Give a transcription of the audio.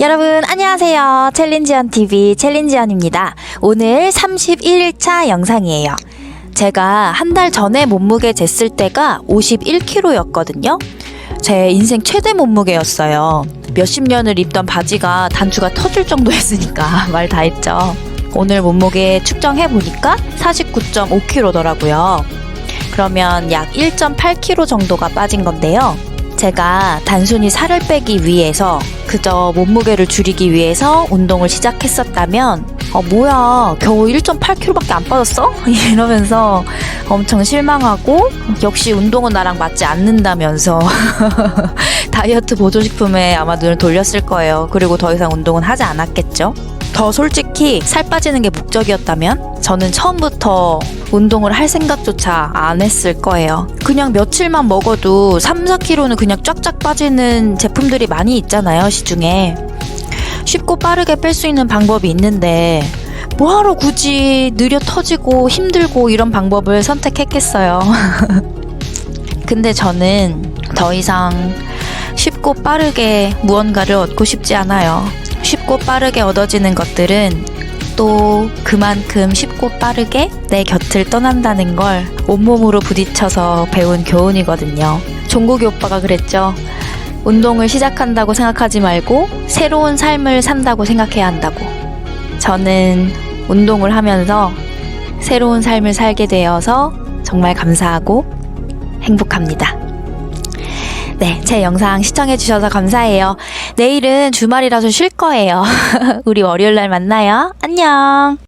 여러분 안녕하세요. 챌린지언 TV 챌린지언입니다. 오늘 31일차 영상이에요. 제가 한 달 전에 몸무게 쟀을 때가 51kg였거든요. 제 인생 최대 몸무게였어요. 몇십 년을 입던 바지가 단추가 터질 정도였으니까 말 다 했죠. 오늘 몸무게 측정해 보니까 49.5kg더라고요. 그러면 약 1.8kg 정도가 빠진 건데요. 제가 단순히 살을 빼기 위해서 그저 몸무게를 줄이기 위해서 운동을 시작했었다면 어 뭐야 겨우 1.8kg밖에 안 빠졌어? 이러면서 엄청 실망하고 역시 운동은 나랑 맞지 않는다면서 다이어트 보조식품에 아마 눈을 돌렸을 거예요. 그리고 더 이상 운동은 하지 않았겠죠. 더 솔직히 살 빠지는 게 목적이었다면 저는 처음부터 운동을 할 생각조차 안 했을 거예요. 그냥 며칠만 먹어도 3, 4kg는 그냥 쫙쫙 빠지는 제품들이 많이 있잖아요, 시중에. 쉽고 빠르게 뺄 수 있는 방법이 있는데 뭐하러 굳이 느려 터지고 힘들고 이런 방법을 선택했겠어요. 근데 저는 더 이상 쉽고 빠르게 무언가를 얻고 싶지 않아요. 쉽고 빠르게 얻어지는 것들은 또 그만큼 쉽고 빠르게 내 곁을 떠난다는 걸 온몸으로 부딪혀서 배운 교훈이거든요. 종국이 오빠가 그랬죠. 운동을 시작한다고 생각하지 말고 새로운 삶을 산다고 생각해야 한다고. 저는 운동을 하면서 새로운 삶을 살게 되어서 정말 감사하고 행복합니다. 네, 제 영상 시청해주셔서 감사해요. 내일은 주말이라서 쉴 거예요. 우리 월요일 날 만나요. 안녕.